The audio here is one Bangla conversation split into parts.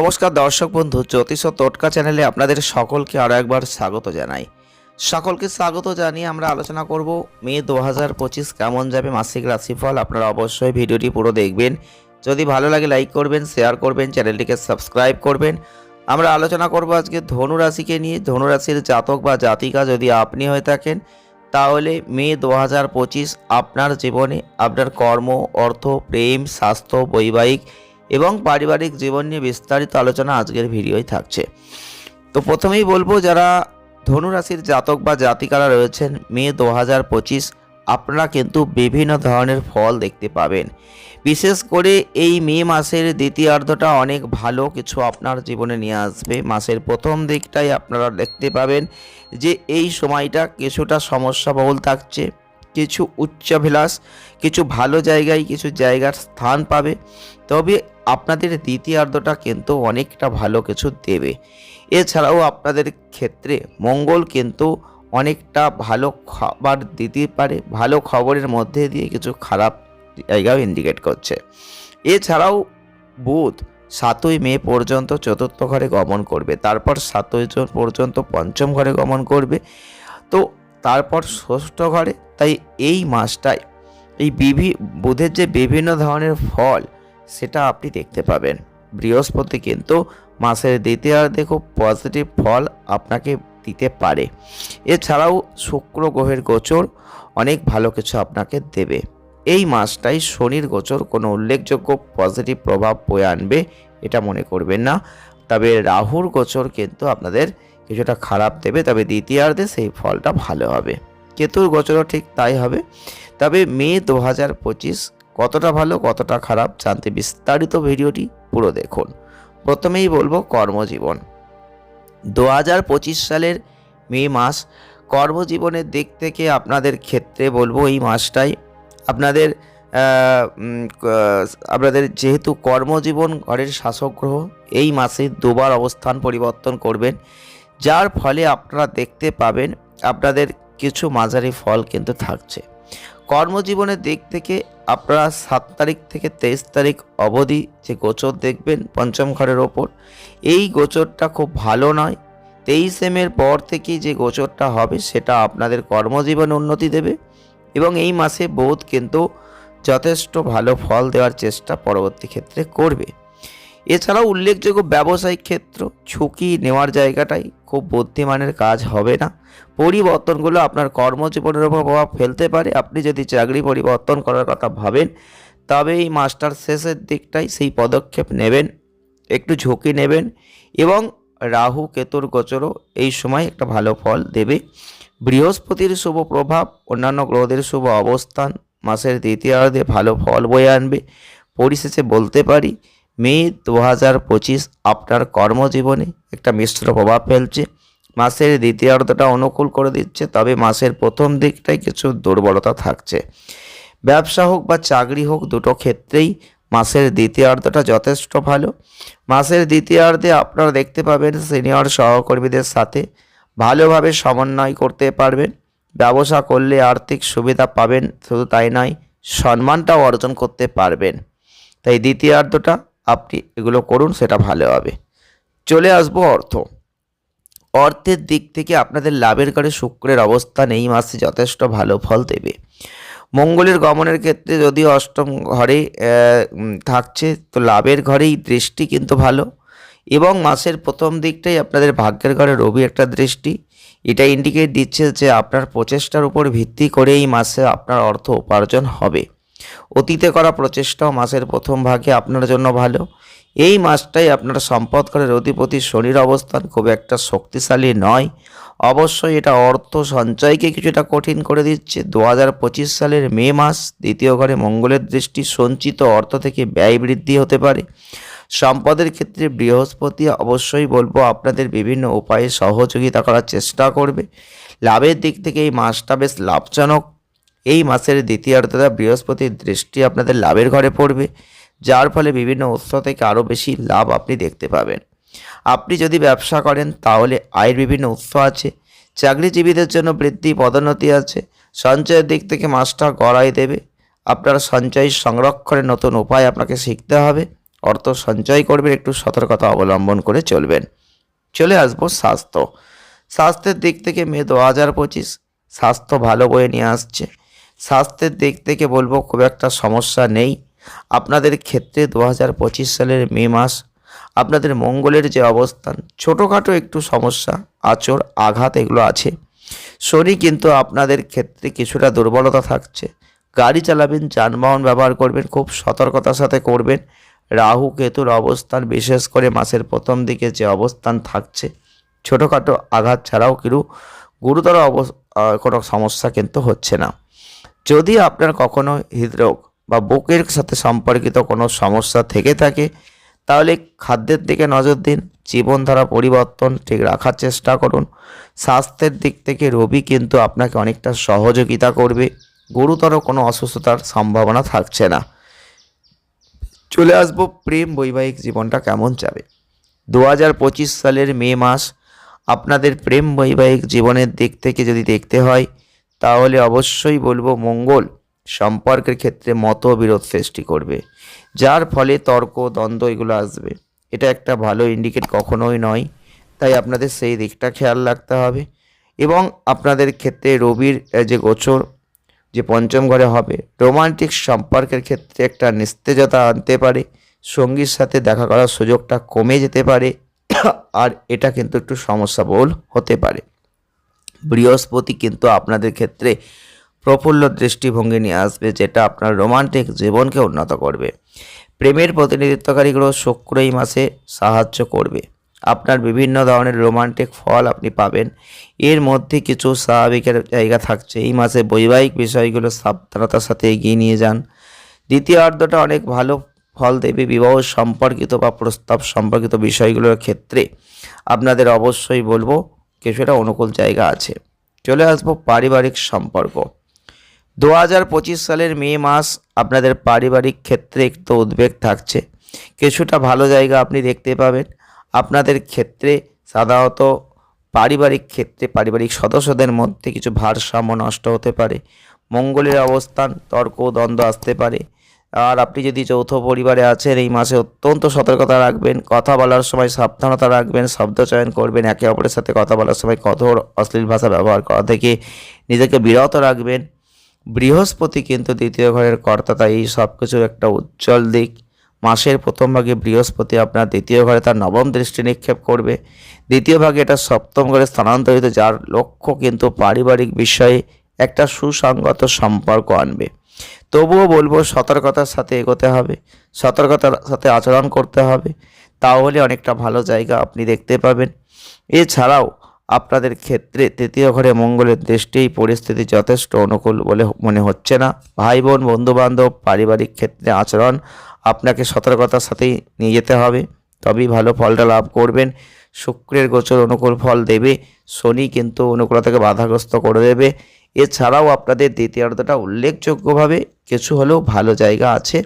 নমস্কার দর্শক বন্ধু, জ্যোতিষ ও টোটকা চ্যানেলে আপনাদের সকলকে আরও একবার স্বাগত জানাই। সকলকে স্বাগত জানিয়ে আমরা আলোচনা করব মে দু হাজার পঁচিশ কেমন যাবে মাসিক রাশিফল। আপনারা অবশ্যই ভিডিওটি পুরো দেখবেন। যদি ভালো লাগে লাইক করবেন, শেয়ার করবেন, চ্যানেলটিকে সাবস্ক্রাইব করবেন। আমরা আলোচনা করব আজকে ধনু রাশিকে নিয়ে। ধনু রাশির জাতক বা জাতিকা যদি আপনি হয়ে থাকেন, তাহলে মে দু হাজার পঁচিশ আপনার জীবনে আপনার কর্ম, অর্থ, প্রেম, স্বাস্থ্য, বৈবাহিক এবং পারিবারিক জীবন নিয়ে বিস্তারিত আলোচনা আজকের ভিডিওয় থাকছে। তো প্রথমেই বলব, যারা ধনুরাশির জাতক বা জাতিকারা রয়েছেন, মে দু হাজার পঁচিশ, আপনারা কিন্তু বিভিন্ন ধরনের ফল দেখতে পাবেন। বিশেষ করে এই মে মাসের দ্বিতীয়ার্ধটা অনেক ভালো কিছু আপনার জীবনে নিয়ে আসবে। মাসের প্রথম দিকটাই আপনারা দেখতে পাবেন যে এই সময়টা কিছুটা সমস্যাবহুল থাকছে। কিছু উচ্চাভিলাষ, কিছু ভালো জায়গায় কিছু জায়গার স্থান পাবে। তবে আপনাদের দ্বিতীয়ার্ধটা কিন্তু অনেকটা ভালো কিছু দেবে। এছাড়াও আপনাদের ক্ষেত্রে মঙ্গল কিন্তু অনেকটা ভালো খাবার দিতে পারে, ভালো খবরের মধ্যে দিয়ে কিছু খারাপ জায়গাও ইন্ডিকেট করছে। এছাড়াও বুধ সাতই মে পর্যন্ত চতুর্থ ঘরে গমন করবে, তারপর সাতই জুন পর্যন্ত পঞ্চম ঘরে গমন করবে। তো তারপর ষষ্ঠ ঘরে, তাই এই মাসটায় এই বিভি, বুধের যে বিভিন্ন ধরনের ফল, সেটা আপনি দেখতে পাবেন। বৃহস্পতি কিন্তু মাসের দ্বিতীয়ার্ধে খুব পজিটিভ ফল আপনাকে দিতে পারে। এছাড়াও শুক্র গ্রহের গোচর অনেক ভালো কিছু আপনাকে দেবে। এই মাসটাই শনির গোচর কোনো উল্লেখযোগ্য পজিটিভ প্রভাব বয়ে আনবে, এটা মনে করবেন না। তবে রাহুর গোচর কিন্তু আপনাদের কিছুটা খারাপ দেবে, তবে দ্বিতীয়ার্ধে সেই ফলটা ভালো হবে। কেতুর গোচরও ঠিক তাই হবে। তবে মে দু হাজার পঁচিশ কতটা ভালো, কতটা খারাপ জানতে বিস্তারিত ভিডিওটি পুরো দেখুন। প্রথমেই বলব কর্মজীবন। দু হাজার পঁচিশ সালের মে মাস কর্মজীবনের দিক থেকে আপনাদের ক্ষেত্রে বলব এই মাসটাই। আপনাদের আপনাদের যেহেতু কর্মজীবন, ঘরের শাসক গ্রহ এই মাসে দুবার অবস্থান পরিবর্তন করবেন। যার ফলে আপনারা দেখতে পাবেন আপনাদের কিছু মাঝারি ফল কিন্তু থাকছে। কর্মজীবনের দিক থেকে আপনারা সাত তারিখ থেকে তেইশ তারিখ অবধি যে গোচর দেখবেন পঞ্চম ঘরের ওপর, এই গোচরটা খুব ভালো নয়। তেইশ এমের পর থেকেই যে গোচরটা হবে সেটা আপনাদের কর্মজীবনে উন্নতি দেবে এবং এই মাসে বোধ কিন্তু যথেষ্ট ভালো ফল দেওয়ার চেষ্টা পরবর্তী ক্ষেত্রে করবে। এছাড়াও উল্লেখযোগ্য ব্যবসায়িক ক্ষেত্র, ঝুঁকি নেওয়ার জায়গাটাই খুব বুদ্ধিমানের কাজ হবে না। পরিবর্তনগুলো আপনার কর্মজীবনের উপর প্রভাব ফেলতে পারে। আপনি যদি চাকরি পরিবর্তন করার কথা ভাবেন, তবে এই মাস্টার শেষের দিকটাই সেই পদক্ষেপ নেবেন, একটু ঝুঁকি নেবেন এবং রাহু কেতুর গোচরও এই সময় একটা ভালো ফল দেবে। বৃহস্পতির শুভ প্রভাব, অন্যান্য গ্রহদের শুভ অবস্থান, মাসের দ্বিতীয়ার্ধে ভালো ফল বয়ে আনবে, পরিশেষে বলতে পারি মে দু হাজার পঁচিশ আপনার কর্মজীবনে একটা মিশ্র প্রভাব ফেলছে। মাসের দ্বিতীয়ার্ধটা অনুকূল করে দিচ্ছে, তবে মাসের প্রথম দিকটাই কিছু দুর্বলতা থাকছে। ব্যবসা হোক বা চাকরি হোক, দুটো ক্ষেত্রেই মাসের দ্বিতীয়ার্ধটা যথেষ্ট ভালো। মাসের দ্বিতীয়ার্ধে আপনারা দেখতে পাবেন সিনিয়র সহকর্মীদের সাথে ভালোভাবে সমন্বয় করতে পারবেন। ব্যবসা করলে আর্থিক সুবিধা পাবেন, শুধু তাই নয়, সম্মানটাও অর্জন করতে পারবেন। তাই দ্বিতীয়ার্ধটা আপনি এগুলো করুন, সেটা ভালো হবে। চলে আসব অর্থ। অর্থের দিক থেকে আপনাদের লাভের ঘরে শুক্রের অবস্থান এই মাসে যথেষ্ট ভালো ফল দেবে। মঙ্গলের গমনের ক্ষেত্রে যদিও অষ্টম ঘরে থাকছে, তো লাভের ঘরেই দৃষ্টি কিন্তু ভালো। এবং মাসের প্রথম দিকটাই আপনাদের ভাগ্যের ঘরে রবি একটা দৃষ্টি। এটা ইন্ডিকেট দিচ্ছে যে আপনার প্রচেষ্টার উপর ভিত্তি করে এই মাসে আপনার অর্থ উপার্জন হবে। অতীতে করা প্রচেষ্টাও মাসের প্রথম ভাগে আপনার জন্য ভালো। এই মাসটাই আপনার সম্পদ ঘরের অধিপতি শনির অবস্থান খুব একটা শক্তিশালী নয়। অবশ্যই এটা অর্থ সঞ্চয়কে কিছুটা কঠিন করে দিচ্ছে। দু হাজার পঁচিশ সালের মে মাস দ্বিতীয় ঘরে মঙ্গলের দৃষ্টি সঞ্চিত অর্থ থেকে ব্যয় বৃদ্ধি হতে পারে। সম্পদের ক্ষেত্রে বৃহস্পতি অবশ্যই বলব আপনাদের বিভিন্ন উপায়ে সহযোগিতা করার চেষ্টা করবে। লাভের দিক থেকে এই মাসটা বেশ লাভজনক। এই মাসের দ্বিতীয়ার্ধতা বৃহস্পতির দৃষ্টি আপনাদের লাভের ঘরে পড়বে, যার ফলে বিভিন্ন উৎস থেকে আরও বেশি লাভ আপনি দেখতে পাবেন। আপনি যদি ব্যবসা করেন, তাহলে আয়ের বিভিন্ন উৎস আছে, চাকরিজীবীদের জন্য বৃদ্ধি পদোন্নতি আছে, সঞ্চয়ের দিক থেকে মাসটা গড়াই দেবে, আপনার সঞ্চয় সংরক্ষণের নতুন উপায় আপনাকে শিখতে হবে, অর্থ সঞ্চয় করবেন, একটু সতর্কতা অবলম্বন করে চলবেন। চলে আসব স্বাস্থ্য। স্বাস্থ্যের দিক থেকে মে দু হাজার পঁচিশ, স্বাস্থ্য ভালো বয়ে নিয়ে আসছে। স্বাস্থ্যের দিক থেকে বলব খুব একটা সমস্যা নেই। আপনাদের ক্ষেত্রে দু হাজার পঁচিশ সালের মে মাস আপনাদের মঙ্গলের যে অবস্থান ছোটোখাটো একটু সমস্যা আচর আঘাত এগুলো আছে। শনি কিন্তু আপনাদের ক্ষেত্রে কিছুটা দুর্বলতা থাকছে। গাড়ি চালাবেন যানবাহন ব্যবহার করবেন খুব সতর্কতার সাথে করবেন। রাহু কেতুর অবস্থান বিশেষ করে মাসের প্রথম দিকে যে অবস্থান থাকছে ছোটোখাটো আঘাত ছাড়াও কিন্তু গুরুতর আহ, কোনো সমস্যা কিন্তু হচ্ছে না। যদি আপনার কখনো হৃদরোগ বা বুকের সাথে সম্পর্কিত কোনো সমস্যা থেকে থাকে, তাহলে খাদ্যের দিকে নজর দিন, জীবনধারা পরিবর্তন ঠিক রাখার চেষ্টা করুন। স্বাস্থ্যের দিক থেকে রবি কিন্তু আপনাকে অনেকটা সহযোগিতা করবে, গুরুতর কোনো অসুস্থতার সম্ভাবনা থাকছে না। চলে আসব প্রেম বৈবাহিক জীবনটা কেমন যাবে? দু হাজার পঁচিশ সালের মে মাস আপনাদের প্রেম বৈবাহিক জীবনের দিক থেকে যদি দেখতে হয় তাহলে অবশ্যই বলব মঙ্গল সম্পর্কের ক্ষেত্রে মতবিরোধ সৃষ্টি করবে, যার ফলে তর্ক, দ্বন্দ্ব এগুলো আসবে। এটা একটা ভালো ইন্ডিকেট কখনোই নয়, তাই আপনাদের সেই দিকটা খেয়াল রাখতে হবে। এবং আপনাদের ক্ষেত্রে রবির যে গোচর, যে পঞ্চম ঘরে হবে, রোমান্টিক সম্পর্কের ক্ষেত্রে একটা নিস্তেজতা আনতে পারে, সঙ্গীর সাথে দেখা করার সুযোগটা কমে যেতে পারে, আর এটা কিন্তু একটু সমস্যাবহুল হতে পারে। বৃহস্পতি কিন্তু আপনাদের ক্ষেত্রে প্রফুল্ল দৃষ্টিভঙ্গি নিয়ে আসবে, যেটা আপনার রোমান্টিক জীবনকে উন্নত করবে। প্রেমের প্রতিনিধিত্বকারী গ্রহ শুক্র এই মাসে সাহায্য করবে। আপনার বিভিন্ন ধরনের রোমান্টিক ফল আপনি পাবেন। এর মধ্যে কিছু স্বাভাবিকের জায়গা থাকছে। এই মাসে বৈবাহিক বিষয়গুলো সাবধানতার সাথে এগিয়ে নিয়ে যান। দ্বিতীয় অর্ধটা অনেক ভালো ফল দেবে। বিবাহ সম্পর্কিত বা প্রস্তাব সম্পর্কিত বিষয়গুলোর ক্ষেত্রে আপনাদের অবশ্যই বলব কিছুটা অনুকূল জায়গা আছে। চলে আসব পারিবারিক সম্পর্ক। দু হাজার পঁচিশ সালের মে মাস আপনাদের পারিবারিক ক্ষেত্রে একটু উদ্বেগ থাকছে। কিছুটা ভালো জায়গা আপনি দেখতে পাবেন। আপনাদের ক্ষেত্রে সাধারণত পারিবারিক ক্ষেত্রে পারিবারিক সদস্যদের মধ্যে কিছু ভারসাম্য নষ্ট হতে পারে। মঙ্গলের অবস্থান তর্ক দ্বন্দ্ব আসতে পারে। আর আপনি যদি যৌথ পরিবারে আছেন, এই মাসে অত্যন্ত সতর্কতা রাখবেন, কথা বলার সময় সাবধানতা রাখবেন, শব্দ চয়ন করবেন, একে অপরের সাথে কথা বলার সময় কঠোর, অশ্লীল ভাষা ব্যবহার করা থেকে নিজেকে বিরত রাখবেন। বৃহস্পতি কিন্তু দ্বিতীয় ঘরের কর্তা, তাই এই সব কিছুর একটা উজ্জ্বল দিক। মাসের প্রথম ভাগে বৃহস্পতি আপনার দ্বিতীয় ঘরে তার নবম দৃষ্টি নিক্ষেপ করবে। দ্বিতীয় ভাগে এটা সপ্তম ঘরে স্থানান্তরিত, যার লক্ষ্য কিন্তু পারিবারিক বিষয়ে একটা সুসংগত সম্পর্ক আনবে। তবুও বলব, সতর্কতার সাথে এগোতে হবে, সতর্কতার সাথে আচরণ করতে হবে, তাহলে অনেকটা ভালো জায়গা আপনি দেখতে পাবেন। এছাড়াও আপনাদের ক্ষেত্রে তৃতীয় ঘরে মঙ্গলের দৃষ্টি, এই পরিস্থিতি যথেষ্ট অনুকূল বলে মনে হচ্ছে না। ভাই বোন বন্ধুবান্ধব, পারিবারিক ক্ষেত্রে আচরণ আপনাকে সতর্কতার সাথেই নিয়ে যেতে হবে। তবেই ভালো ফলটা লাভ করবেন। শুক্রের গোচর অনুকূল ফল দেবে। শনি কিন্তু অনুকূলতাকে বাধাগ্রস্ত করে দেবে। এছাড়াও আপনাদের দ্বিতীয়ার্ধটা উল্লেখযোগ্যভাবে কিছু হলেও ভালো জায়গা আছে।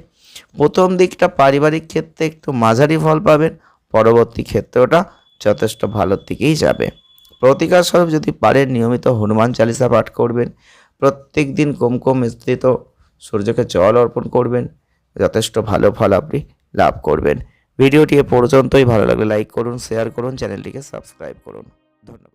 প্রথম দিকটা পারিবারিক ক্ষেত্রে একটু মাঝারি ফল পাবেন, পরবর্তী ক্ষেত্রটা যথেষ্ট ভালোর দিকেই যাবে। প্রতিকার স্বরূপ যদি পারেন, নিয়মিত হনুমান চালিসা পাঠ করবেন, প্রত্যেক দিন কম কম মিশ্রিত সূর্যকে জল অর্পণ করবেন, যথেষ্ট ভালো ফল আপনি লাভ করবেন। ভিডিওটি এ পর্যন্তই, ভালো লাগলে লাইক করুন শেয়ার করুন চ্যানেলটিকে সাবস্ক্রাইব করুন। ধন্যবাদ।